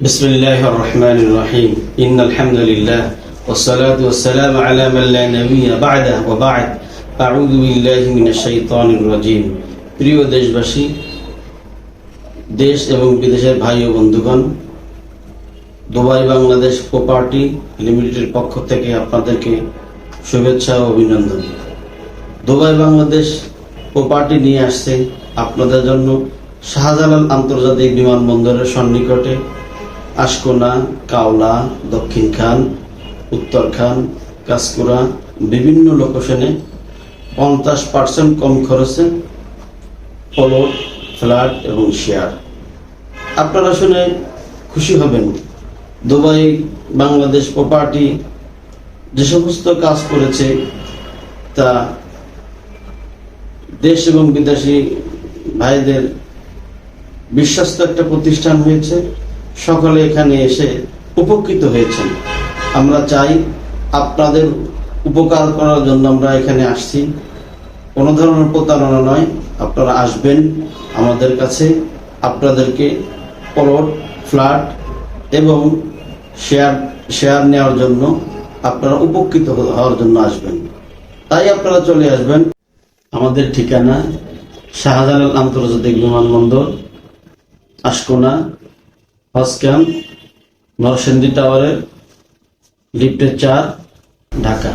بسم الله الرحمن الرحيم إن الحمد لله والصلاة والسلام على من لا نبي بعده وبعد أعوذ بالله من الشيطان الرجيم প্রিয় দেশবাসী দেশ এবং বিদেশের ভাই ও বন্ধুগণ দুবাই বাংলাদেশ প্রপার্টি লিমিটেডের পক্ষ থেকে আপনাদেরকে শুভেচ্ছা ও অভিনন্দন দুবাই বাংলাদেশ প্রপার্টি নিয়ে আসছে আপনাদের জন্য শাহজালাল আন্তর্জাতিক বিমানবন্দরের সন্নিকটে আশকোনা, কাওলা, দক্ষিণ খান, উত্তর খান কাসকুরা বিভিন্ন লোকেশনে পঞ্চাশ পার্সেন্ট কম খরচে প্লট ফ্ল্যাট এবং শেয়ার। আপনারা শুনে খুশি হবেন। দুবাই, বাংলাদেশ প্রপার্টি যে সমস্ত কাজ করেছে তা দেশ এবং বিদেশি ভাইদের বিশ্বস্ত একটা প্রতিষ্ঠান হয়েছে। সকলে এখানে এসে উপকৃত হয়েছেন। আমরা চাই আপনাদের উপকার করার জন্য আমরা এখানে আসছি। কোনো ধরনের প্রতারণা নয়, আপনারা আসবেন আমাদের কাছে, আপনাদেরকে প্লট, ফ্ল্যাট এবং শেয়ার শেয়ার নেওয়ার জন্য আপনারা উপকৃত হওয়ার জন্য আসবেন। তাই আপনারা চলে আসবেন। আমাদের ঠিকানা শাহজালাল আন্তর্জাতিক বিমানবন্দর, আশকোনা হজ ক্যাম্প নরসিংদী টাওয়ারের লিফটের চার ঢাকা